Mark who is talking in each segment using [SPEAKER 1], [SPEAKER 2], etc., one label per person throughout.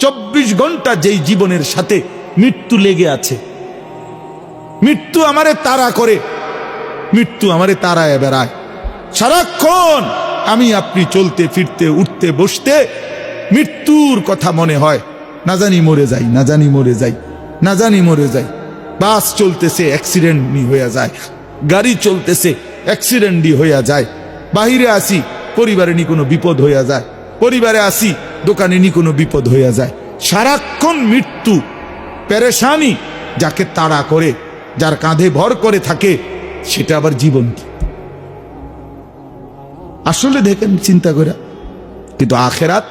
[SPEAKER 1] চব্বিশ ঘণ্টা যেই জীবনের সাথে মৃত্যু লেগে আছে। মৃত্যু আমারে তারা করে। মৃত্যু আমারে তাড়ায় বেড়ায়। সারাক্ষণ আমি আপনি চলতে, ফিরতে, উঠতে, বসতে মৃত্যুর কথা মনে হয়। না জানি মরে যাই, না জানি মরে যাই, না জানি মরে যাই। বাস চলতেছে অ্যাক্সিডেন্ট হয়ে যায়। গাড়ি চলতেছে, অ্যাক্সিডেন্টই হইয়া যায়। বাহিরে আসি, পরিবারে নি কোনো বিপদ হইয়া যায়। পরিবারে আসি, দোকানে নি কোনো বিপদ হইয়া যায়। সারাক্ষণ মৃত্যু, পেরেশানি, যাকে তাড়া করে, যার কাঁধে ভর করে থাকে, সেটা আবার জীবন কি? আসলে দেখেন, চিন্তা করে কিন্তু আখেরাত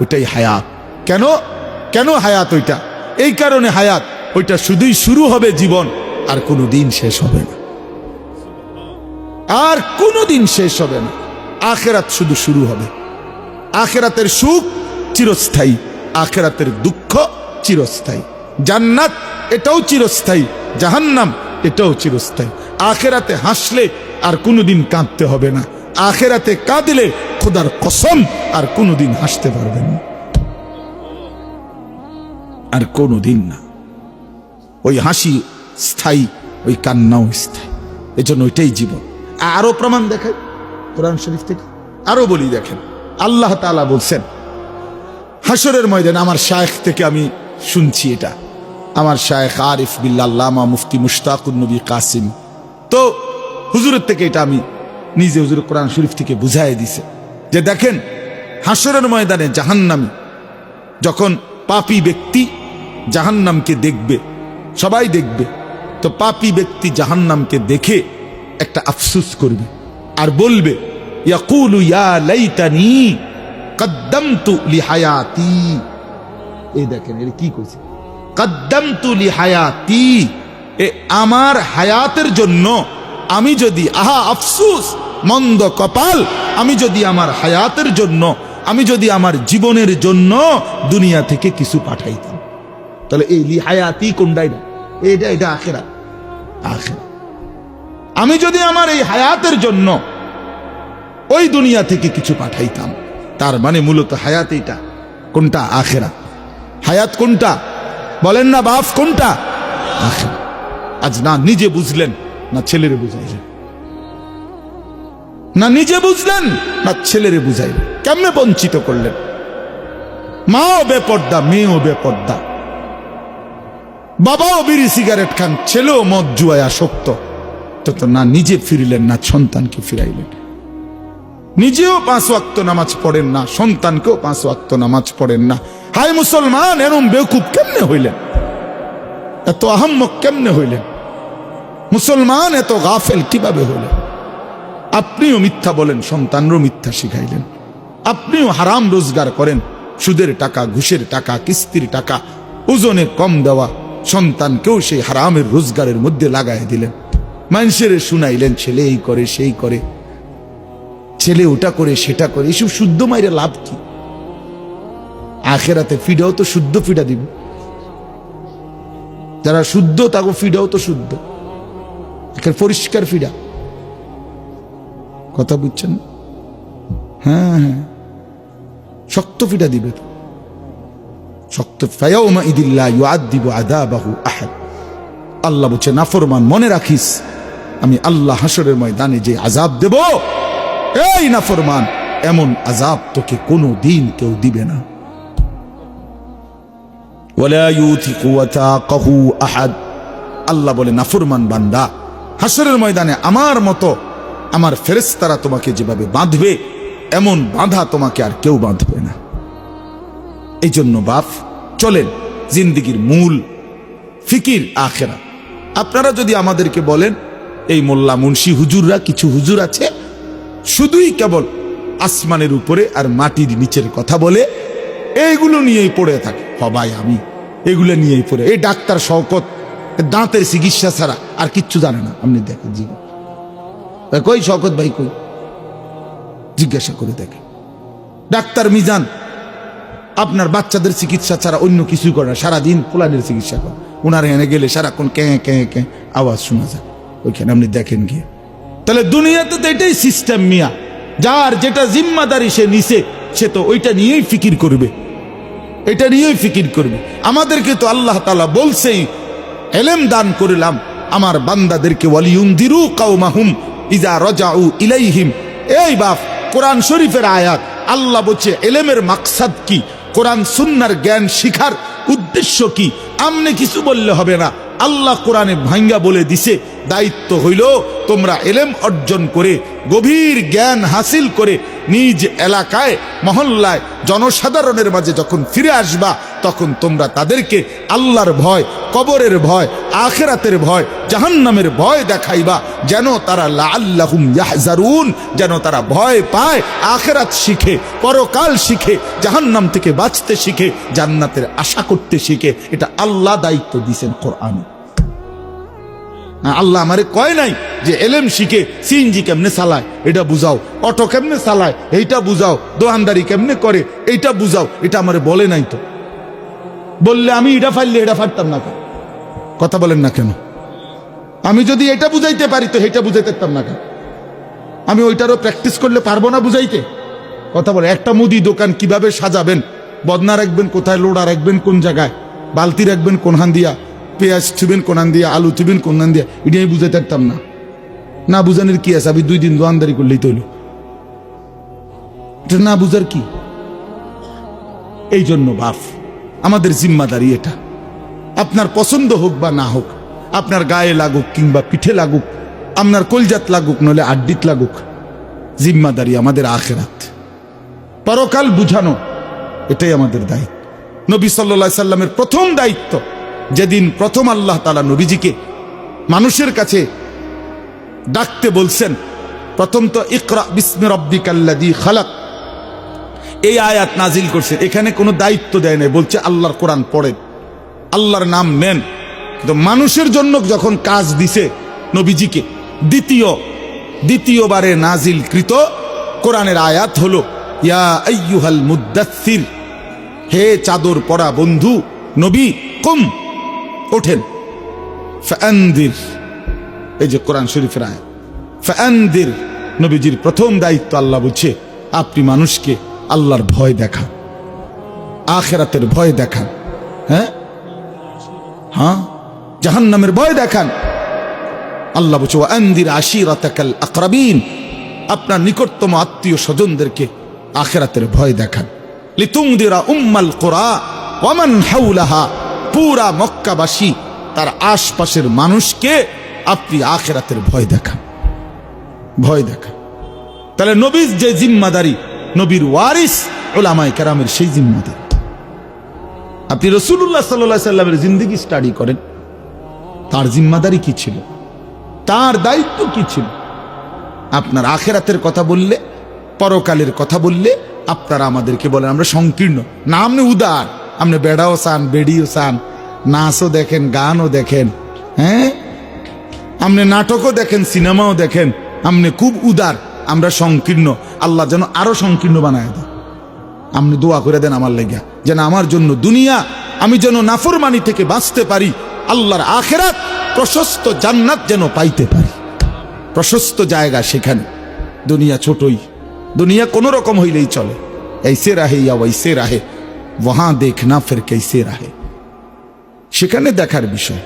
[SPEAKER 1] ওইটাই হায়াত। কেন? কেন হায়াত ওইটা? এই কারণে হায়াত, ওইটা শুধুই শুরু হবে জীবন, আর কোনো দিন শেষ হবে না। আর কোনো দিন শেষ হবে না। আখেরাত শুধু শুরু হবে। আখেরাতের সুখ চিরস্থায়ী, আখেরাতের দুঃখ চিরস্থায়ী। জান্নাত, এটাও চিরস্থায়ী, জাহান্নাম, এটাও চিরস্থায়ী। আখেরাতে হাসলে আর কোনোদিন কাঁদতে হবে না। আখেরাতে কাঁদলে খোদার কসম আর কোনোদিন হাসতে পারবেন না। আর কোনোদিন না। ওই হাসি স্থায়ী, ওই কান্নাও স্থায়ী। এজন্য ওইটাই জীবন। আরও প্রমাণ দেখায় কোরআন শরীফ থেকে। আরও বলি দেখেন। আল্লাহ তাআলা বলছেন হাসরের ময়দান আমার শায়েখ থেকে আমি শুনছি এটা। আমার শায়েখ আরিফ বিল্লাল্লামা মুফতি মুশতাকুন নবী কাসিম। তো হুজুরের থেকে এটা আমি নিজে হুজুর কোরআন শরীফ থেকে বুঝাই দিছে। যে দেখেন হাসরের ময়দানে জাহান্নামী যখন পাপী ব্যক্তি জাহান্নামকে দেখবে, সবাই দেখবে, তো পাপী ব্যক্তি জাহান্নামকে দেখে একটা আফসুস করবে আর বলবে ইয়াকুলু ইয়া লাইতানি কদ্দামতু লিহায়াতি। এই দেখেন এটা কি কইছে? কদ্দামতু লিহায়াতি। এ আমার হায়াতের জন্য আমি যদি, আহা, আফসুস, মন্দ কপাল, আমি যদি আমার হায়াতের জন্য, আমি যদি আমার জীবনের জন্য দুনিয়া থেকে কিছু পাঠাইতাম। তাহলে এই লিহায়াতি কোনটাই না এটা এটা আখেরা আখেরা আমি যদি আমার এই হায়াতের জন্য ওই দুনিয়া থেকে কিছু পাঠাইতাম। তার মানে মূলত হায়াত এইটা। কোনটা? আখেরা। হায়াত কোনটা? বলেন না বাপ কোনটা? আখেরা। আজ না নিজে বুঝলেন, না ছেলেরে বুঝাইলেন। না নিজে বুঝলেন, না ছেলেরে বুঝাইলেন। কেমনে বঞ্চিত করলেন? মাও বেপর্দা, মেয়েও বেপর্দা। বাবাও বিড়ি সিগারেট খান, ছেলেও মদ জুয়ায় আসক্ত। তো তো না নিজে ফিরিলেন, না সন্তানকে ফিরাইলেন। নিজেও পাঁচ ওয়াক্ত নামাজ পড়েন না, সন্তানকেও পাঁচ ওয়াক্ত নামাজ পড়েন না। হায় মুসলমান, এরম বেকুব কেমনে হইলেন? এত আহম্মক কেমনে হইলেন? মুসলমান এত গাফেল কীভাবে হইলেন? আপনিও মিথ্যা বলেন, সন্তানরও মিথ্যা শিখাইলেন। আপনিও হারাম রোজগার করেন, সুদের টাকা, ঘুষের টাকা, কিস্তির টাকা, ওজনে কম দেওয়া, সন্তানকেও সেই হারামের রোজগারের মধ্যে লাগাই দিলেন। মানুষের শুনাইলেন ছেলে এই করে, সেই করে। ছেলে ওটা করে, সেটা করে, এসব শুদ্ধ মাইরে লাভ কি? আখেরাতে ফিডাও তো শুদ্ধ ফিডা দিব। যারা শুদ্ধ তাকে ফিডাও তো শুদ্ধ। একের পরিষ্কার ফিডা। কথা বুঝছেন? হ্যাঁ হ্যাঁ। শক্ত ফিডা দিবে শক্ত ফায়াউমা ইদিল্লা ইউআদ্দিবু আযাবাহু আহাদ। আল্লাহ বলছে, নাফরমান, মনে রাখিস, আমি আল্লাহ হাসরের ময়দানে যে আজাব দেব এই নাফরমান এমন আজাব তোকে কোনো দিন কেউ দিবে না। আল্লাহ বলে নাফরমান বান্দা হাসরের ময়দানে আমার মতো আমার ফেরেশতারা তোমাকে যেভাবে বাঁধবে, এমন বাঁধা তোমাকে আর কেউ বাঁধবে না। এই জন্য বাপ, চলেন জিন্দিগির মূল ফিকির আখেরা। আপনারা যদি আমাদেরকে বলেন, এই মোল্লা মুন্সি হুজুররা কিছু হুজুর আছে শুধুই কেবল আসমানের উপরে আর মাটির নিচের কথা বলে, এইগুলো নিয়েই পড়ে থাকে। সবাই আমি। এগুলো নিয়েই পড়ে। এই ডাক্তার শওকত দাঁতের চিকিৎসা ছাড়া আর কিচ্ছু জানে না। আপনি দেখেন জীবন। কই শওকত ভাই, কই? জিজ্ঞাসা করে দেখে। ডাক্তার মিজান, আপনার বাচ্চাদের চিকিৎসা ছাড়া অন্য কিছুই করে না। সারাদিন পোলানের চিকিৎসা করে। ওনার এনে গেলে সারাক্ষণ কে কে কে আওয়াজ শোনা যায়। ওইখানে আপনি দেখেন গিয়ে। তাহলে দুনিয়াতে তো এটাই সিস্টেম মিয়া। যার যেটা জিম্মাদারি সে নিছে, সে তো ওইটা নিয়েই ফিকির করবে। এটা নিয়েই ফিকির করবে। আমাদেরকে তো আল্লাহ তালা বলছেই, এলেম দান করিলাম, আমার বান্দাদেরকে ওয়ালিউন্দিরু কাউমাহুম ইজা রজাউ ইলাইহিম। এই বাপ, কোরআন শরীফের আয়াত, আল্লাহ বলছে, এলেমের মাকসাদ কি? কোরআন সুন্নার জ্ঞান শিখার উদ্দেশ্য কি? আমনে কিছু বললে হবে না। আল্লাহ কোরআনে ভাঙ্গা বলে দিছে, দায়িত্ব হইল তোমরা এলেম অর্জন করে, গভীর জ্ঞান হাসিল করে নিজ এলাকায়, মহল্লায়, জনসাধারণের মাঝে যখন ফিরে আসবা, তখন তোমরা তাদেরকে আল্লাহর ভয়, কবরের ভয়, আখেরাতের ভয়, জাহান্নামের ভয় দেখাইবা, যেন তারা আল্লাহুম ইয়াহজারুন, যেন তারা ভয় পায়, আখেরাত শিখে, পরকাল শিখে, জাহান্নাম থেকে বাঁচতে শিখে, জান্নাতের আশা করতে শিখে। এটা আল্লাহ দায়িত্ব দিছেন কোরআনে। আল্লাহ আমারে কয় নাই যে এলেম শিখে সিএনজি কেমনে চালায়, এটা বুঝাও। অটো কেমনে চালায়, এইটা বুঝাও। দোকানদারি কেমনে করে, এইটা বুঝাও। এটা আমারে বলে নাই তো। বললে আমি এটা ফাইললে এটা ফাটতাম না কেন? কথা বলেন না কেন? আমি যদি এটা বুঝাইতে পারি তো এটা বুঝাইতে পারতাম না কেন? আমি ওইটারও প্র্যাকটিস করলে পারব না বুঝাইতে? কথা বলে, একটা মুদি দোকান কীভাবে সাজাবেন? বদনা রাখবেন কোথায়, লোড়া রাখবেন কোন জায়গায়? বালতি রাখবেন কোন হান দিয়া? পেঁয়াজ থুবেন কোন হান দিয়া, আলু থুবেন কোন হান দিয়া, এটা আমি বুঝাইতে পারতাম না। না বুঝানোর কি আছে? আমি দুই দিন দোয়ানদারি করলেই তৈল এটা না বুঝার কি? এই জন্য বাপ, আমাদের জিম্মাদারি এটা। আপনার পছন্দ হোক বা না হোক, আপনার গায়ে লাগুক কিংবা পিঠে লাগুক, আপনার কলজাত লাগুক নলে আড্ডিত লাগুক, জিম্মাদারি আমাদের আখেরাত। পরকাল বুঝানো, এটাই আমাদের দায়িত্ব। নবী সাল্লা সাল্লামের প্রথম দায়িত্ব। যেদিন প্রথম আল্লাহ তালা নবীজিকে মানুষের কাছে ডাকতে বলছেন, প্রথম তো ইকরা বিস্মে রব্বিকাল্লাদি খালাক। এই আয়াত নাজিল করছে। এখানে কোনো দায়িত্ব দেয় নাই, বলছে আল্লাহর কোরআন পড়েন আল্লাহর নাম নেন। কিন্তু মানুষের জন্য যখন কাজ দিছে নবীজিকে, দ্বিতীয়, দ্বিতীয়বারে নাজিল কৃত কোরআনের আয়াত হল, ইয়া মুদাসসির, হে চাদর পরা বন্ধু, নবী, কুম। ওঠেন। ফাআনদির, এই যে কোরআন শরীফের আয়াত। ফাআনদির, নবীজির প্রথম দায়িত্ব আল্লাহ বলছে, আপনি মানুষকে আল্লাহর ভয় দেখান, আখেরাতের ভয় দেখান হ্যাঁ? হ্যাঁ? জাহান্নামের ভয় দেখান। আল্লাহ বলছে আন্দির আশিরাতাকাল আকরাবিন আপনার নিকটতম আত্মীয় স্বজনদেরকে আখেরাতের ভয় দেখান। লিতুমদিরা উম্মাল কোরা ওয়ামান হাউলাহা পুরা মক্কাবাসী তার আশপাশের মানুষকে আপনি আখেরাতের ভয় দেখান। ভয় দেখা তাহলে নবীর যে জিম্মাদারি, নবীর ওয়ারিস ওলামাই কেরামের সেই জিম্মাদারি। আপনি রসুল্লাহ সাল্লাহ সাল্লামের জিন্দগি স্টাডি করেন, তার জিম্মাদারি কি ছিল? তার দায়িত্ব কি ছিল? আপনার আখেরাতের কথা বললে, পরকালের কথা বললে আপনারা আমাদেরকে বলেন, আমরা সংকীর্ণ। না আপনি উদার। আপনি বেড়াও চান, বেড়িও চান, নাচও দেখেন, গানও দেখেন হ্যাঁ? আপনি নাটকও দেখেন, সিনেমাও দেখেন, আপনি খুব উদার, আমরা সংকীর্ণ, আল্লাহ যেন আরও সংকীর্ণ বানায় দেয়। আপনি দোয়া করে দেন আমার লেগে, যেন আমার জন্য দুনিয়া, আমি যেন নাফরমানি থেকে বাঁচতে পারি, আল্লাহর আখেরাত প্রশস্ত জান্নাত যেন পাইতে পারি। প্রশস্ত জায়গা সেখানে, দুনিয়া ছোটই, দুনিয়া কোনো রকম হইলেই চলে। এই সে রাহে ইয়া ওই সে রাহে ওহা দেখ না ফের কেসে রাহে সেখানে দেখার বিষয়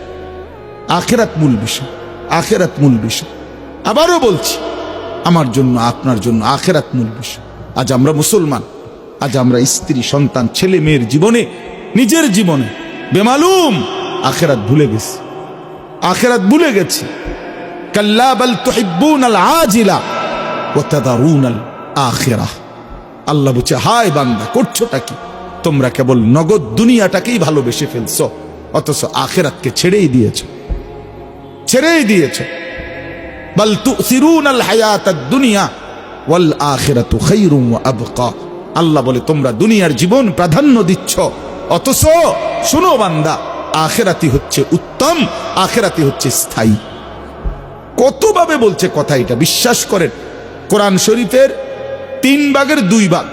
[SPEAKER 1] আখেরাত মূল বিষয় আখেরাত মূল বিষয় আবারও বলছি আমার জন্য আপনার জন্য আখেরাত মূল বিষয় আজ আমরা মুসলমান আজ আমরা স্ত্রী সন্তান ছেলে মেয়ের জীবনে নিজের জীবনে বেমালুম আখেরাত ভুলে গেছি আখেরাত ভুলে গেছি কাল্লা বাল তহিবুন আল আজিলা ও তাদারুন আল আখেরা আল্লাহ বুঝে হায় বান্দা, করছোটা কি? তোমরা কেবল নগদ দুনিয়াটাকেই ভালোবেসে ফেলছো, অথচ আখেরাতকে ছেড়েই দিয়েছ। ছেড়েই দিয়েছ। বল তুসিরুন আল হায়াত দুনিয়া ওয়াল আখিরাতু খায়রুম ওয়া আবকা। আল্লাহ বলে, তোমরা দুনিয়ার জীবন প্রাধান্য দিচ্ছ, অথচ শুনো বান্দা আখেরাতি হচ্ছে উত্তম আখেরাতি হচ্ছে স্থায়ী। কতভাবে বলছে কথা এটা? বিশ্বাস করেন, কোরআন শরীফের তিন ভাগের দুই ভাগ।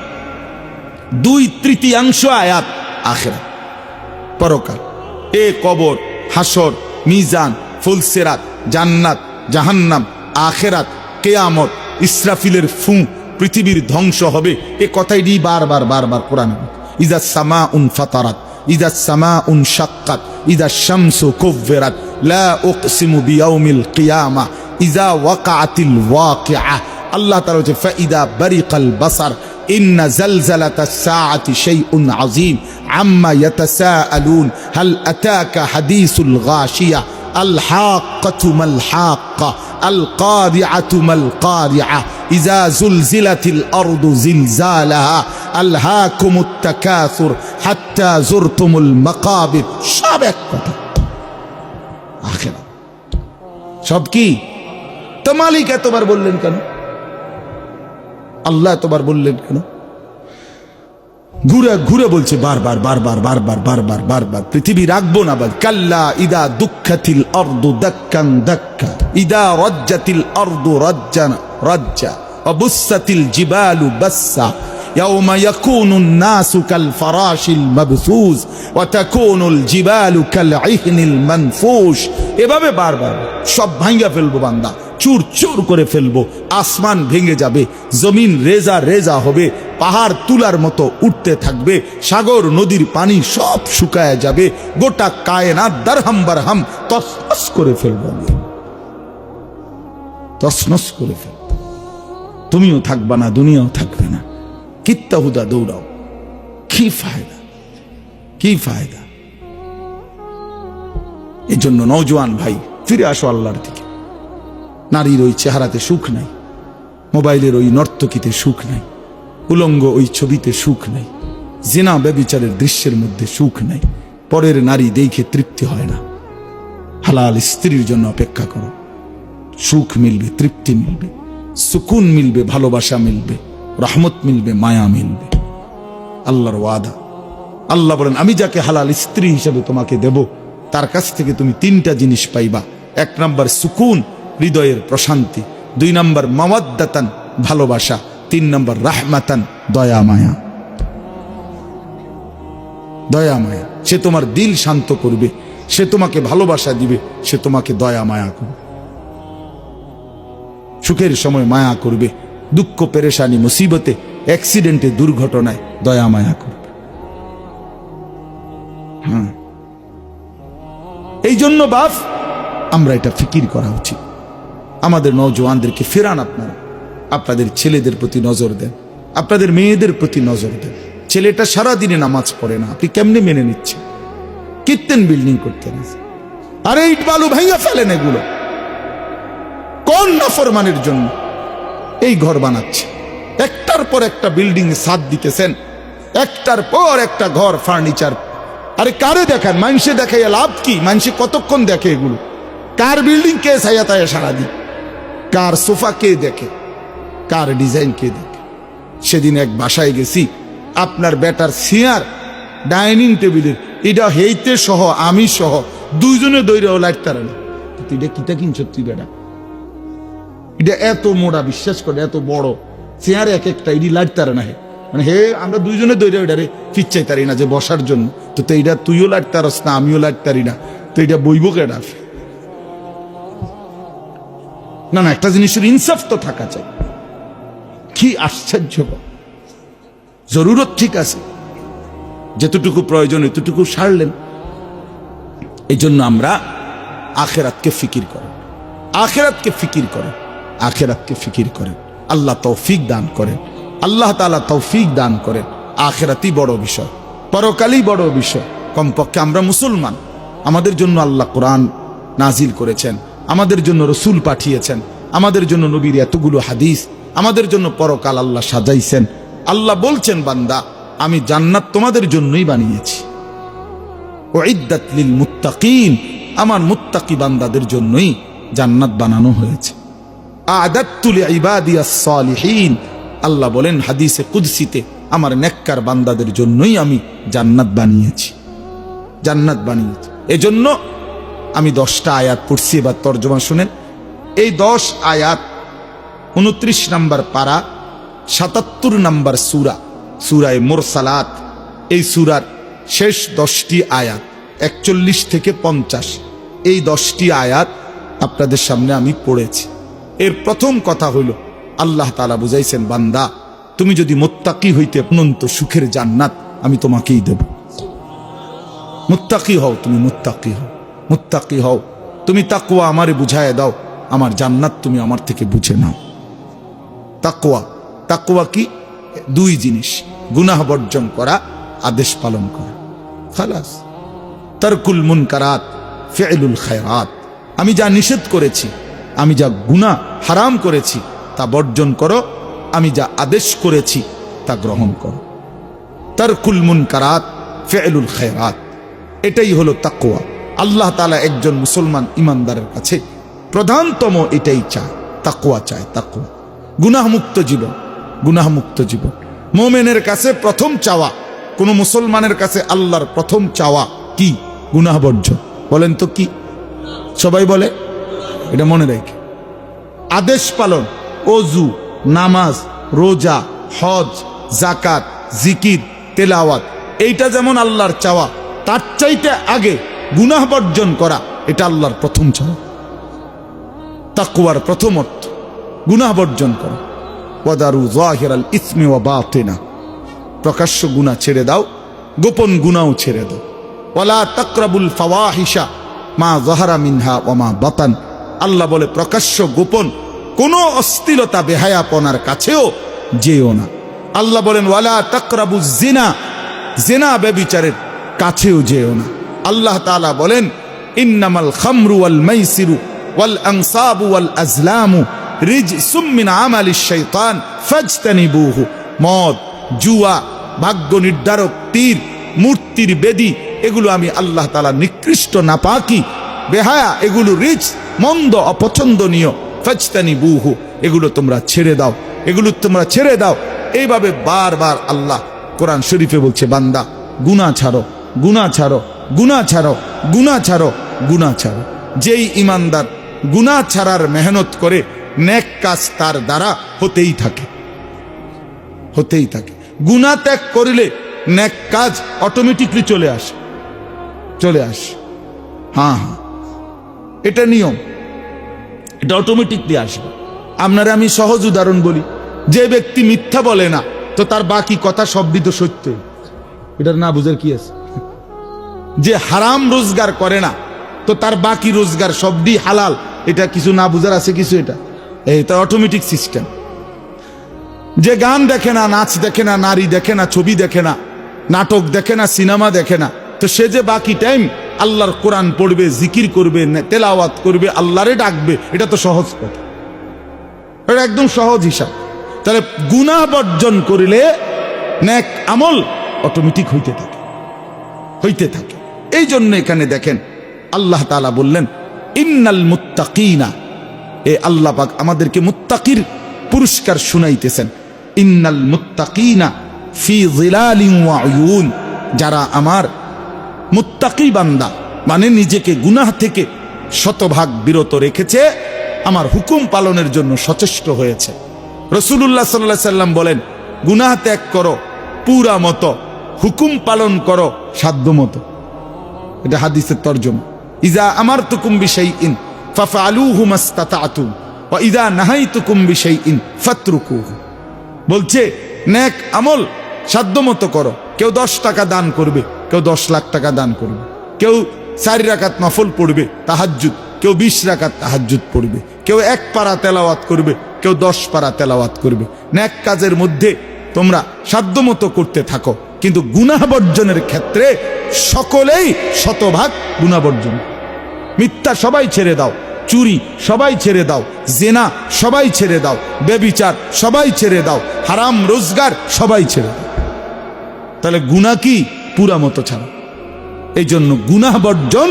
[SPEAKER 1] দুই তৃতীয়াংশ আয়াত আখেরাত পরকাল, এ কবর হাসর মিজান, ফুলসেরাত, জান্নাত, জাহান্নাম, আখেরাত, কেয়ামত, ইসরাফিলের ফু, পৃথিবীর ধ্বংস হবে। এ কথাইটি বারবার বারবার কোরআন ইজা সামা উন ফাতারাত ইজা সামা উন শাক্কাত ইজা শামসু কুব্বিরাত লা উকসিমু বিয়াউমিল কিয়ামা ইজা ওয়াকাআতিল ওয়াকিআ। আল্লাহ তাআলা বলছে ফাইদা বারিকাল বাসার ইন্না জালজালাতাস সাআতি শাইউন আযীম আম্মা ইয়াতাসাআলুন হাল আতাকা হাদিসুল গাশিয়া الحاقة ما الحاقة القارعة ما القارعة إذا زلزلت الأرض زلزالها ألهاكم التكاثر حتى زرتم المقابر সব এক কথা আখেরা সব কি তো মালিক এতবার বললেন কেন আল্লাহ এতবার বললেন কেন ঘুরে ঘুরে বলছে বারবার বারবার বারবার বারবার বারবার পৃথিবী রাখবো না বল কাল্লা ইদা দুঃখাতিল অর্দু দক্কান দক্কা ইদা রজ্জাতিল অর্দু রজ্জান রজ্জা অবুসাতিল জিবালু বাসা يوم يكون الناس كالفراش المبثوث وتكون الجبال كالعهن المنفوش এভাবে বারবার সব ভাঙ্গা ফেলবো বান্দা চুর চুর করে ফেলব। আসমান ভেঙে যাবে, জমিন রেজা রেজা হবে, পাহাড় তুলার মতো উঠতে থাকবে, সাগর নদীর পানি সব শুকায় যাবে, গোটা কায়নাত দারহাম বারহাম তসনস করে ফেলব আমি। তসনস করে ফেলব। তুমিও থাকবা না, দুনিয়াও থাকবে না। কিত্তা হুদা দৌড়াও। কি ফায়দা? কি ফায়দা? এজন্য জন্য নৌজওয়ান ভাই, ফিরে আসো আল্লাহর দিকে। নারীর ওই চেহারাতে সুখ নাই, মোবাইলের ওই নর্তকীতে সুখ নাই, উলঙ্গ ওই ছবিতে সুখ নাই, জেনা ব্যবিচারের দৃশ্যের মধ্যে সুখ নাই, পরের নারী দেখে তৃপ্তি হয় না। হালাল স্ত্রীর জন্য অপেক্ষা করো। সুখ মিলবে, তৃপ্তি মিলবে, সুকুন মিলবে, ভালোবাসা মিলবে, রহমত মিলবে, মায়া মিলবে। আল্লাহর ওয়াদা। আল্লাহ বলেন, আমি যাকে হালাল স্ত্রী হিসেবে তোমাকে দেব, তার কাছ থেকে তুমি তিনটা জিনিস পাইবা। এক নাম্বার সুকুন হৃদয়ের প্রশান্তি। দুই নাম্বার মাওয়াদ্দাতান ভালোবাসা। তিন নাম্বার রাহমাতান দয়া মায়া দয়া মায়া সে তোমার দিল শান্ত করবে। সে তোমাকে ভালোবাসা দিবে। সে তোমাকে দয়া মায়া করবে। সুখের সময় মায়া করবে। দুঃখ, পেরেশানি, মুসিবতে, অ্যাক্সিডেন্টে, দুর্ঘটনায় দয়া মায়া করবে। হ্যাঁ। এই জন্য বাপ, আমরা এটা ফিকির করা উচিত। আমাদের নৌজওয়ানদেরকে ফেরান আপনারা। আপনাদের ছেলেদের প্রতি নজর দেন। আপনাদের মেয়েদের প্রতি নজর দেন। ছেলেটা সারা দিনে নামাজ পড়ে না। আপনি কেমনে মেনে নিচ্ছেন? কীর্তেন বিল্ডিং করতেন আরে ইট বালু ভাইয়া ফেলেন এগুলো। কোন নাফরমানের জন্য? এই ঘর বানাচ্ছে। একটার পর একটা বিল্ডিং সাদ দিতেছেন। একটার পর একটা ঘর ফার্নিচার আরে কারে দেখান? মানুষে দেখাইয়া লাভ কি? মানুষে কতক্ষণ দেখে এগুলো? কার বিল্ডিং কে ছাইয়া তাই সারাদিন কার সোফা কে দেখে? কার ডিজাইন কে দেখে? সেদিন এক বাসায় গেছি, আপনার বেটার সিয়ার ডাইনিং টেবিলের, এটা হেইতে সহ, আমি সহ, দুইজনে দৈরেও তারা না। তুই এটা কিতা কিনছ তুই বেটা? এটা এত মোড়া বিশ্বাস করে, এত বড়। চেয়ার এক একটা লাইট তারা না হে। মানে হে, আমরা দুইজনে দৈরে ওইটারে ফিচ্ছাই তারি না যে বসার জন্য। তো তো এইটা তুইও লাইট তারস না, আমিও লাইট তারি না। তো এটা বইব কেডা? না না, একটা জিনিসের ইনসাফ তো থাকা চাই। কি আশ্চর্য। জরুরত ঠিক আছে। যেতটুকু প্রয়োজন এতটুকু সারলেন। এই জন্য আমরা আখেরাতকে ফিকির করেন আখেরাতকে ফিকির করেন আখেরাতকে ফিকির করেন। আল্লাহ তৌফিক দান করেন। আল্লাহ তালা তৌফিক দান করেন। আখেরাতই বড় বিষয়। পরকালই বড় বিষয়। কমপক্ষে আমরা মুসলমান। আমাদের জন্য আল্লাহ কোরআন নাজিল করেছেন। আমাদের জন্য রসুল পাঠিয়েছেন। আমাদের জন্য নবীর এতগুলো হাদিস, আমাদের জন্য পরকাল আল্লাহ সাজাইছেন। আল্লাহ বলছেন, বান্দা, আমি জান্নাত তোমাদের জন্যই বানিয়েছি। ও ইদ্দাত লিল মুত্তাকিন, আমার মুত্তাকি বান্দাদের জন্যই জান্নাত বানানো হয়েছে। সালিহিন আল্লাহ বলেন, হাদিসে কুদসিতে আমার নেককার বান্দাদের জন্যই আমি জান্নাত বানিয়েছি। জান্নাত বানিয়েছি। এজন্য আমি দশটা আয়াত পড়ছি, এবার তর্জমা শুনেন। এই দশ আয়াত উনত্রিশ নাম্বার পারা, সাতাত্তর নাম্বার সুরা, সুরায় মোরসালাত। এই সুরার শেষ দশটি আয়াত, একচল্লিশ থেকে পঞ্চাশ। এই দশটি আয়াত আপনাদের সামনে আমি পড়েছি। এর প্রথম কথা হইল আল্লাহ তালা বুঝাইছেন, বান্দা, তুমি যদি মোত্তাকি হইতে অনন্ত সুখের জান্নাত আমি তোমাকেই দেব। মুত্তাকি হও, তুমি মুত্তাকি হও। মুত্তাকি হও। তুমি তাকুয়া আমারে বুঝায় দাও। আমার জান্নাত তুমি আমার থেকে বুঝে নাও। তাকুয়া তাকুয়া কি? দুই জিনিস। গুনাহ বর্জন করা, আদেশ পালন করা। খালাস। তারকুল মুনকারাত, ফেলুল খায়রাত। আমি যা নিষেধ করেছি, আমি যা গুনাহ হারাম করেছি, তা বর্জন করো। আমি যা আদেশ করেছি, তা গ্রহণ করো। তারকুল মুনকারাত, ফেলুল খায়রাত। এটাই হলো তাকুয়া আল্লাহ তালা একজন মুসলমান ইমানদারের কাছে প্রধানতম এটাই চায় তাকুয়া চায় তাকুয়া গুনাহমুক্ত জীবন গুনাহমুক্ত জীবন। মোমেনের কাছে প্রথম চাওয়া, কোন মুসলমানের কাছে আল্লাহর প্রথম চাওয়া কি? গুনাহ বর্জন। বলেন তো কি? সবাই বলে? এটা মনে রেখে। আদেশ পালন, অজু, নামাজ, রোজা, হজ জাকাত জিকির, তেলাওয়াত, এইটা যেমন আল্লাহর চাওয়া, তার চাইতে আগে গুনাহ বর্জন করা, এটা আল্লাহর প্রথম চাওয়া তাকুয়ার প্রথম অর্থ, গুনাহ বর্জন করো। ওয়াদারু জাহিরাল ইসমি ওয়া বাতিনা। প্রকাশ্য গুনাহ ছেড়ে দাও, গোপন গুনাও ছেড়ে দাও। ওয়ালা তাকরাবুল ফাওয়াহিশা মা জাহারা মিনহা ওয়া মা বাতান। আল্লাহ বলে, প্রকাশ্য গোপন কোনো অস্থিরতা বেহায়াপনার কাছেও যেও না। আল্লাহ বলেন, ওয়ালা তাকরাবু জিনা, জেনা ব্যবিচারের কাছেও যেও না। আল্লাহ তালা বলেন, ইন্নামাল খামরু ওয়াল মাইসিরু ওয়াল আনসাবু ওয়াল আজলামু রিজসুম মিন আমালিশ শাইতান ফাজতানিবুহু। মদ, জুয়া, ভাগ্য নির্ধারক, তীর, মূর্তির বেদি, এগুলো আমি আল্লাহ তাআলা নিকৃষ্ট, নাপাকি, বেহায়া, এগুলো রিচ মন্দ, অপছন্দনীয় ফাজতানি বুহু এগুলো তোমরা ছেড়ে দাও, এগুলো তোমরা ছেড়ে দাও। এইভাবে বারবার আল্লাহ কোরআন শরীফে বলছে, বান্দা গুনা ছাড়ো গুনা ছাড়ো গুনা ছাড়ো গুনা ছাড়ো গুনা ছাড়ো। যেই ইমানদার গুনা ছাড়ার মেহনত করে ন্যাক কাজ তার দ্বারা হতেই থাকে হতেই থাকে। গুনা ত্যাগ করিলে ন্যাক কাজ অটোমেটিকলি চলে আসে চলে আসে। হ্যাঁ হ্যাঁ। এটা নিয়ম, এটা অটোমেটিকলি আসবে। আপনারা আমি সহজ উদাহরণ বলি, যে ব্যক্তি মিথ্যা বলে না, তো তার বাকি কথা সবই তো সত্য। এটার না বুঝার কি আছে? যে হারাম রোজগার করে না, তো তার বাকি রোজগার সবই হালাল। এটা কিছু না বুঝার আছে কিছু এটা? এটা অটোমেটিক সিস্টেম যে গান দেখে না, নাচ দেখে না, নারী দেখে না, ছবি দেখে না, নাটক দেখে না, সিনেমা দেখে না, তো সে যে বাকি টাইম আল্লাহর কোরআন পড়বে, জিকির করবে তেলাওয়াত করবে, আল্লাহরে ডাকবে, এটা তো সহজ কথা। এটা একদম সহজ হিসাব। তাহলে গুনাহ বর্জন করিলে নেক আমল অটোমেটিক হইতে থাকে। হইতে থাকে। এই জন্য এখানে দেখেন আল্লাহ তাআলা বললেন, ইন্নাল মুত্তাকিনা। এ আল্লাহ পাক আমাদেরকে মুত্তাকির পুরস্কার শুনাইতেছেন। ইন্নাল মুত্তাকিনা ফি উয়ুন। যারা আমার মুত্তাকি বান্দা মানে নিজেকে গুনাহ থেকে শতভাগ বিরত রেখেছে, আমার হুকুম পালনের জন্য সচেষ্ট হয়েছে। রসুল্লাহ সাল্লাহ সাল্লাম বলেন, গুনাহ ত্যাগ করো, পুরা মতো হুকুম পালন করো সাধ্য মতো এটা হাদিসের তর্জমা। ইজা আমার তুকুম বিষয় ইন ফাফালুহু মাস্তাতাতুম ওয়া ইজা নাহাইতুকুম বিষয় ইন ফাতরুকুহু। বলছে, নেক আমল সাধ্যমতো করো। কেউ দশ টাকা দান করবে, কেউ দশ লাখ টাকা দান করবে। কেউ চারি রাকাত নফল পড়বে, তাহাজ্জুদ। কেউ বিশ রাকাত তাহাজ্জুদ পড়বে। কেউ এক পারা তেলাওয়াত করবে, কেউ দশ পারা তেলাওয়াত করবে। নেক কাজের মধ্যে তোমরা সাধ্যমতো করতে থাকো। কিন্তু গুনাহ বর্জনের ক্ষেত্রে সকলেই শতভাগ গুনাহ বর্জন মিথ্যা সবাই ছেড়ে দাও, চুরি সবাই ছেড়ে দাও, জেনা সবাই ছেড়ে দাও বেবিচার সবাই ছেড়ে দাও, হারাম রোজগার সবাই ছেড়ে দাও। তাহলে গুণা কি? পুরা মতো ছাড়া। এই জন্য গুনাহ বর্জন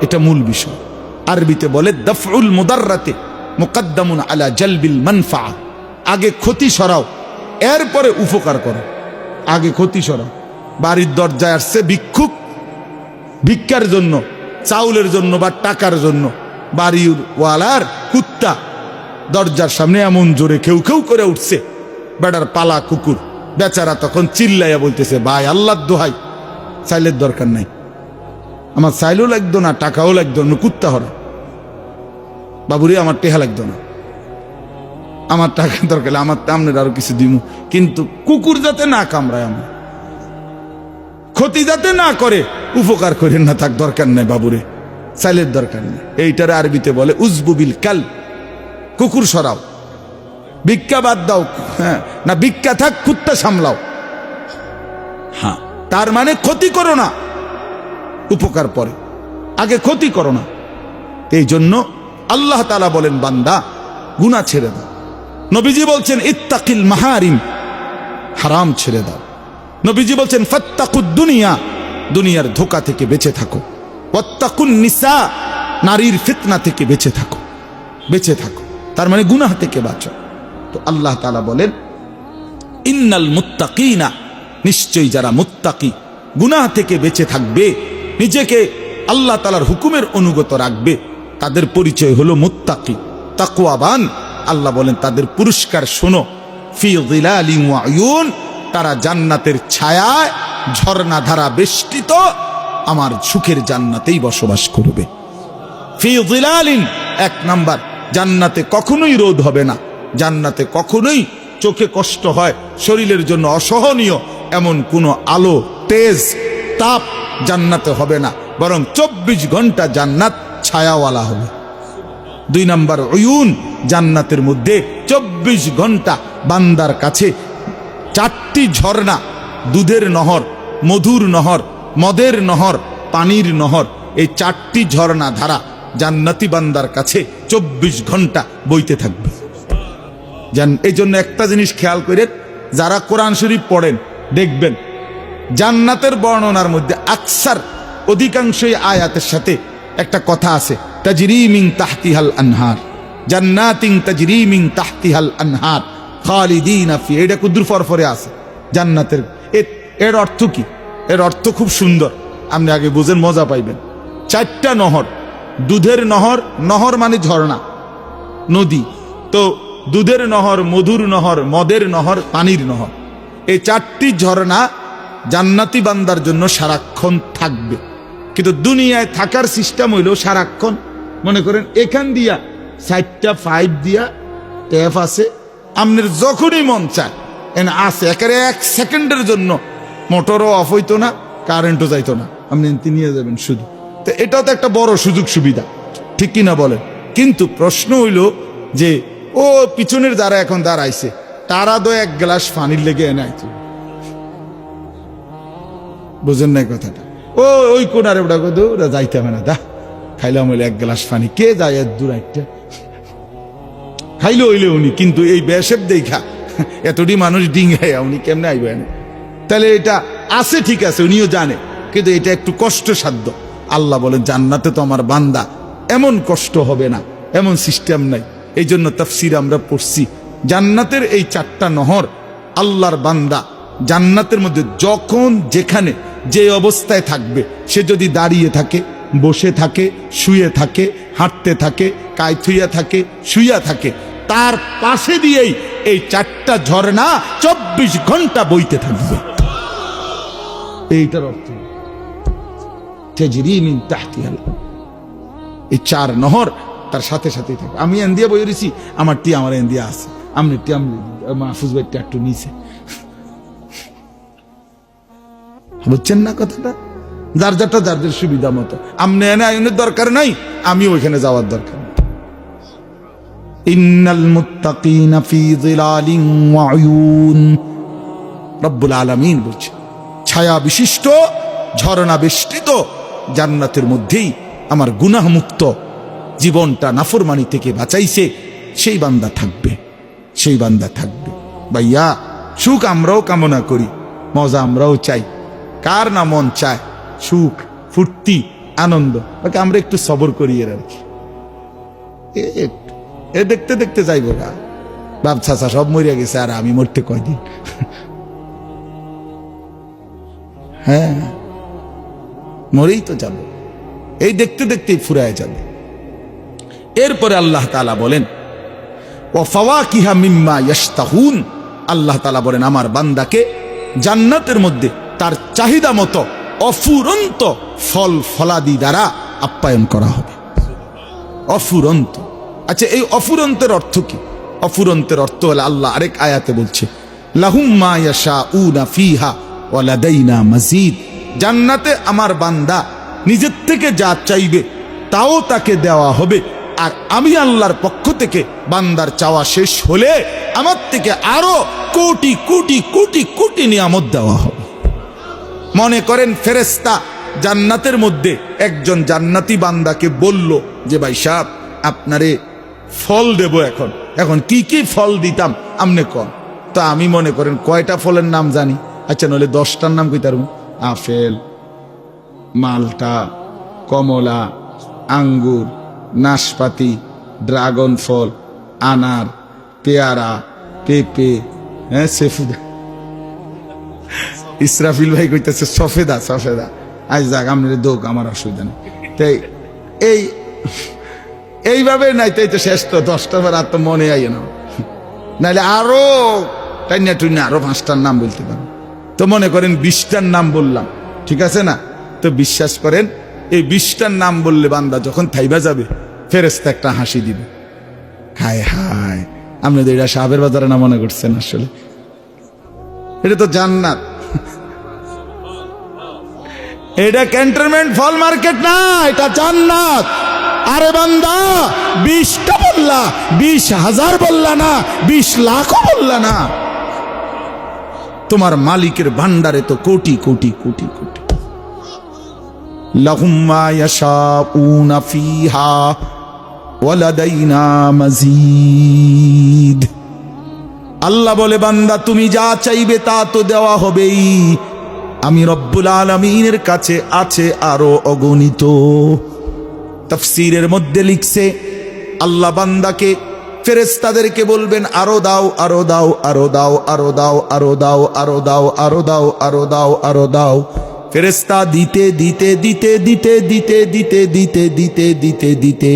[SPEAKER 1] এটা মূল বিষয়। আরবিতে বলে, দফউল মুদাররাতে মুকদ্দামুন আলা জালবিল মানফা। আগে ক্ষতি সরাও, এরপরে উপকার করো। আগে ক্ষতি সরাও বাড়ির দরজায় আসছে ভিক্ষুক। ভিক্ষার জন্য, চাউলের জন্য বা টাকার জন্য। বাড়ির ওয়ালার কুত্তা দরজার সামনে এমন জোরে কেউ কেউ করে উঠছে। বেটার পালা কুকুর। বেচারা তখন চিল্লাইয়া বলতেছে, ভাই আল্লাহ দোহাই। চাইলের দরকার নাই। আমার চাইলেও লাগতো না, টাকাও লাগতো না, কুত্তা হরা। বাবুরে, আমার টেহা লাগতো না। আমার টাকা দরকার আমার আপনার আরও কিছু দিমু। কিন্তু কুকুর যাতে না কামড়ায় আমার, ক্ষতি যাতে না করে, উপকার করেন না থাক দরকার নেই বাবুরে চাইলের দরকার নেই। এইটার আরবিতে বলে উজবুবিল কাল, কুকুর সরাও। ভিক্ষা বাদ দাও হ্যাঁ না ভিক্ষা থাক, কুত্তা সামলাও। হ্যাঁ তার মানে ক্ষতি করো না, উপকার পরে। আগে ক্ষতি করো না। এই জন্য আল্লাহ তালা বলেন, বান্দা গুণা ছেড়ে দাও। নবীজি বলছেন, ইত্তাকিল মাহারিম হারাম ছেড়ে দাও। নবীজি বলছেন ফত্তাকুদ দুনিয়া দুনিয়ার ধোকা থেকে বেঁচে থাকো। ওয়াত্তাকুন নিসা নারীর ফিতনা থেকে বেঁচে থাকো। বেঁচে থাকো। তার মানে গুনাহ থেকে বাঁচো। তো আল্লাহ তালা বলেন, ইন্নাল মুত্তাকিনা নিশ্চয়ই যারা মুত্তাকি, গুনাহ থেকে বেঁচে থাকবে, নিজেকে আল্লাহ তালার হুকুমের অনুগত রাখবে। তাদের পরিচয় হলো মুত্তাকি, তাকুয়াবান আল্লাহ বলেন, তাদের পুরস্কার শোনো। ফি যিলালিন আয়ুন, তারা জান্নাতের ছায়ায় ঝর্ণা ধারা বেষ্টিত, আমার সুখের জান্নাতেই বসবাস করবে। ফি যিলালিন এক নাম্বার, জান্নাতে কখনোই রোদ হবে না। জান্নাতে কখনোই চোখে কষ্ট হয়, শরীরের জন্য অসহনীয়, এমন কোনো আলো, তেজ, তাপ জান্নাতে হবে না। বরং চব্বিশ ঘণ্টা জান্নাত ছায়াওয়ালা হবে। দুই নাম্বার অয়ুন জান্নাতের মধ্যে চব্বিশ ঘণ্টা বান্দার কাছে চারটি ঝর্ণা, দুধের নহর, মধুর নহর, মদের নহর, পানির নহর, এই চারটি ঝর্ণা ধারা জান্নাতি বান্দার কাছে চব্বিশ ঘণ্টা বইতে থাকবে। জান, এই জন্য একটা জিনিস খেয়াল করে যারা কোরআন শরীফ পড়েন, দেখবেন, জান্নাতের বর্ণনার মধ্যে আকসার অধিকাংশই আয়াতের সাথে একটা কথা আছে তাজরিমিং তাহতিহাল আনহার। জান্নাতিং তাজরিমিং তাহতিহাল আনহার, খালিদিন ফি এটা কুদ্দুর ফরফরে আছে। জান্নাতের এর অর্থ কি? এর অর্থ খুব সুন্দর। আপনি আগে বুঝেন, মজা পাইবেন। চারটা নহর, দুধের নহর নহর মানে ঝর্ণা, নদী। তো দুধের নহর, মধুর নহর, মদের নহর, পানির নহর। এই চারটি ঝর্ণা জান্নাতি বান্দার জন্য সারাক্ষণ থাকবে। কিন্তু দুনিয়ায় থাকার সিস্টেম হইল সারাক্ষণ। মনে করেন, এখান দিয়া সাইডটা ফাইভ দিয়া ট্যাপ আছে। আপনার যখনই মন চায়, এনে আছে, একেবারে এক সেকেন্ডের জন্য। মোটরও অফ হইতো না কারেন্টও যাইতো না। আপনি নিয়ে যাবেন শুধু। তো এটাও তো একটা বড় সুযোগ সুবিধা। ঠিক কিনা বলেন? কিন্তু প্রশ্ন হইল যে, ও পিছনের যারা এখন দাঁড়াইছে, তারা তো এক গ্লাস পানির লেগে এনে আইতো। বুঝেন নাই কথাটা? ও, ওই কোনারে ওটা কত ওরা যাইতে হবে না দা খাইলাম এক গ্লাস পানি। কে যায় এত দূর একটা খাইলে হইলে উনি, কিন্তু এই বেশেব দেখা, এতটি মানুষ ডিঙ্গায় উনি কেমনে আইবে এনে? তাহলে এটা আছে ঠিক আছে, উনিও জানে, কিন্তু এটা একটু কষ্টসাধ্য। আল্লাহ বলেন, জান্নাতে তো আমার বান্দা, এমন কষ্ট হবে না, এমন সিস্টেম নাই। এই জন্য তাফসির আমরা পড়ছি, জান্নাতের এই চারটা নহর আল্লাহর বান্দা, জান্নাতের মধ্যে যখন, যেখানে, যে অবস্থায় থাকবে, সে যদি দাঁড়িয়ে থাকে, বসে থাকে, শুয়ে থাকে, হাঁটতে থাকে কায়থুইয়া থাকে, শুইয়া থাকে। তার পাশে দিয়েই এই চারটা ঝর্ণা চব্বিশ ঘণ্টা বইতে থাকবে। এইটার অর্থ এই চার নহর তার সাথে সাথেই থাকে আমি এন্দিয়া বই রয়েছি আমার টি আমার এন্দিয়া আছে। আমনি টি আমি মাহফুজ ভাই টি একটু নিচে বুঝছেন না কথাটা? যার যারটা যার যার সুবিধা মতো। আমনে এনে আইনের দরকার নাই আমি ওইখানে যাওয়ার দরকার। ইন্নাল মুত্তাকিনা ফি যিলালিন ওয়া উয়ুন। রব্বুল আলামিন বলছে, ছায়া বিশিষ্ট ঝর্ণা বেষ্টিত, জান্নাতের মধ্যেই আমার গুনাহ মুক্ত জীবনটা নাফরমানি থেকে বাঁচাইছে, সেই বান্দা থাকবে, সেই বান্দা থাকবে। ভাইয়া, সুখ আমরাও কামনা করি, মজা আমরাও চাই, কার না মন চায় সুখ, ফুর্তি, আনন্দ? ওকে আমরা একটু সবর করি এর আর কি এ দেখতে দেখতে যাইব গা। বাপ, চাচা সব মরিয়া গেছে, আর আমি মরতে কয়দিন? হ্যাঁ মরেই তো যাব। এই দেখতে দেখতেই ফুরায় যাবে। এরপরে আল্লাহ তালা বলেন ও ফাওয়া কিহা মিম্মা ইয়াস্তাহুন আল্লাহ তালা বলেন, আমার বান্দাকে জান্নাতের মধ্যে তার চাহিদা মতো অফুরন্ত ফল ফলাদি দ্বারা আপ্যায়ন করা হবে। অফুরন্ত। আচ্ছা এই অফুরন্তের অর্থ কি? অফুরন্তের অর্থ হলে আল্লাহ আরেক আয়াতে বলছে মাজিদ। জান্নাতে আমার বান্দা নিজের থেকে যা চাইবে তাও তাকে দেওয়া হবে। আর আমি আল্লাহর পক্ষ থেকে বান্দার চাওয়া শেষ হলে আমার থেকে আরও কোটি কোটি কোটি কোটি নিয়ামত দেওয়া হবে। মনে করেন ফেরেস্তা জান্নাতের মধ্যে একজন জান্নাতি বান্দাকে বলল যে, ভাই সাহেব, আপনারে ফল দেব এখন। এখন কি কি ফল দিতাম? আমনে কম তা আমি মনে করেন কয়টা ফলের নাম জানি? আচ্ছা নলে দশটার নাম কই তার আপেল, মালটা, কমলা, আঙ্গুর, নাশপাতি, ড্রাগন ফল, আনার, পেয়ারা, পেঁপে হ্যাঁ সেফুদা। ইসরাফিল ভাই কইতেছে, সফেদা সফেদা। আজ যাক আপনার দোক, আমার অসুবিধা নেই। তাই এই এইভাবে নাই তাই তো শেষ তো দশটা বার আর তো মনে আই না। নাইলে আরও টাইনা টুইনা, আরও পাঁচটার নাম বলতে পারেন। তো মনে করেন বিশটার নাম বললাম, ঠিক আছে না? তো বিশ্বাস করেন, এই বিশটার নাম বললে বান্দা যখন থাইবা যাবে ফেরেস্তা একটা হাসি দিবে। হায় হায়, আপনি তো এটা সাহেবের বাজারে না মনে করছেন আসলে? এটা তো জান্নাত। এটা ক্যান্টনমেন্ট ফল মার্কেট না, এটা জান্নাত। আরে বান্দা, বিশটা বললা, বিশ হাজার বললা না, বিশ লাখও বললা না। তোমার মালিকের ভান্ডারে তো কোটি কোটি কোটি কোটি। আল্লাহ বলে, বান্দা, তুমি যা চাইবে তা তো দেওয়া হবেই। আমি রব্বুল আলমিনের কাছে আছে আরও অগণিত। তফসিরের মধ্যে লিখছে, আল্লাহ বান্দাকে ফেরেস্তাদেরকে বলবেন, আরও দাও আরও দাও আরও দাও আরও দাও আরও দাও আরও দাও আরও দাও আরও দাও আরও দাও। ফেরেস্তা দিতে দিতে দিতে দিতে দিতে দিতে দিতে দিতে দিতে দিতে।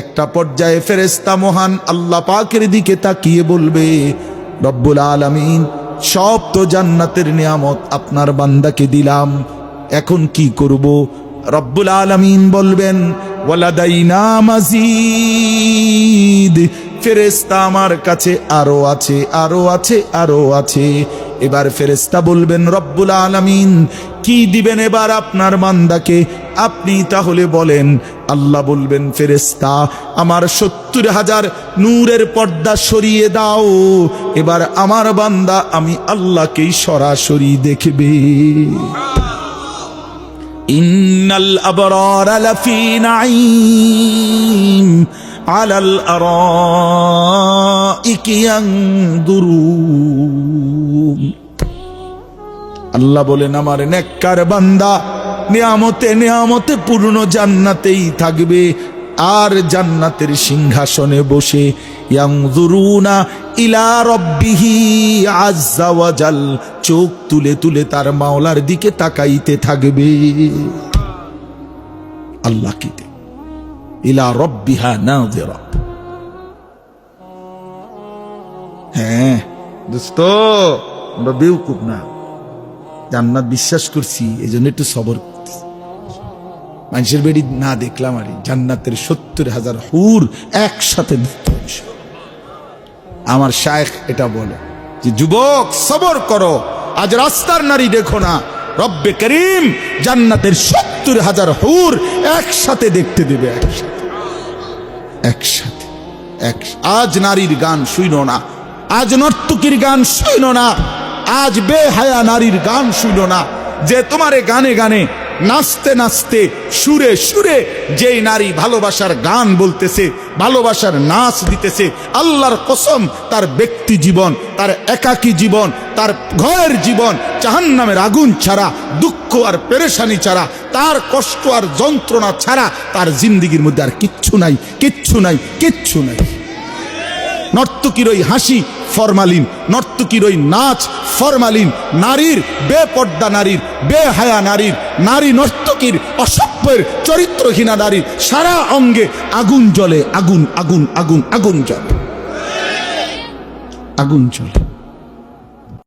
[SPEAKER 1] একটা পর্যায়ে ফেরেস্তা মহান আল্লাহ পাকের দিকে তাকিয়ে বলবে, রব্বুল আলামিন, সব তো জান্নাতের নিয়ামত আপনার বান্দাকে দিলাম, এখন কি করব? রব্বুল আলামিন বলবেন ওয়ালাদাইনা মাজিদ ফেরেস্তা আমার কাছে আরও আছে আরও আছে আরও আছে। এবার ফেরেস্তা বলবেন, রব্বুল আলামিন, কি দিবেন এবার আপনার বান্দাকে? আপনি তাহলে বলেন, আল্লাহ বলবেন ফেরেস্তা আমার সত্তর হাজার নূরের পর্দা সরিয়ে দাও। এবার আমার বান্দা, আমি আল্লাহকেই সরাসরি দেখবে। ইন্নাল আবরার লাফি নাঈম আলাল আরাইকি ইয়ানদুরুন। আল্লাহ বলেন, আমার নেককার বান্দা নিয়ামতে নিয়ামতে পূর্ণ জান্নাতেই থাকবে। আর জান্নাতের সিংহাসনে বসে ইলা চোখ তুলে তুলে তার মাওলার দিকে তাকাইতে থাকবে। আল্লাহ কি ইলা রব্বিহা নাযিরা। হ্যাঁ দোস্ত, আমরা বেউকুব না। জান্নাত বিশ্বাস করছি এই জন্য একটু সবর মানুষের বেড়ি না দেখলাম আরে জান্নাতের সত্তর হাজার হুর একসাথে দেখতে। আমার শায়েখ এটা বলে যে, যুবক, সবর করো। আজ রাস্তার নারী দেখো না। রব্বে করিম জান্নাতের সত্তর হাজার হুর একসাথে দেখতে দেবে, একসাথে। একসাথে। এক, আজ নারীর গান শুইন না। আজ নর্তকীর গান শুইন না। আজ বেহায়া নারীর গান শুইল না। যে তোমারে গানে গানে নাচতে নাচতে, সুরে সুরে যেই নারী ভালোবাসার গান বলতেছে, ভালোবাসার নাচ দিতেছে, আল্লাহর কসম, তার ব্যক্তি জীবন, তার একাকী জীবন, তার ঘরের জীবন, জাহান্নামের আগুন ছাড়া, দুঃখ আর পেরেশানি ছাড়া, তার কষ্ট আর যন্ত্রণা ছাড়া, তার জিন্দিগির মধ্যে আর কিচ্ছু নাই কিচ্ছু নাই কিচ্ছু নাই। নর্তকীর ওই হাসি ফরমালিন। নর্তকির ওই নাচ ফরমালিন। নারীর বেপর্দা নারীর, বেহায়া নারীর, নারী নর্তকীর, অসভ্যের, চরিত্রহীনা নারীর, সারা অঙ্গে আগুন জ্বলে, আগুন আগুন আগুন আগুন জ্বলে। আগুন জ্বলে।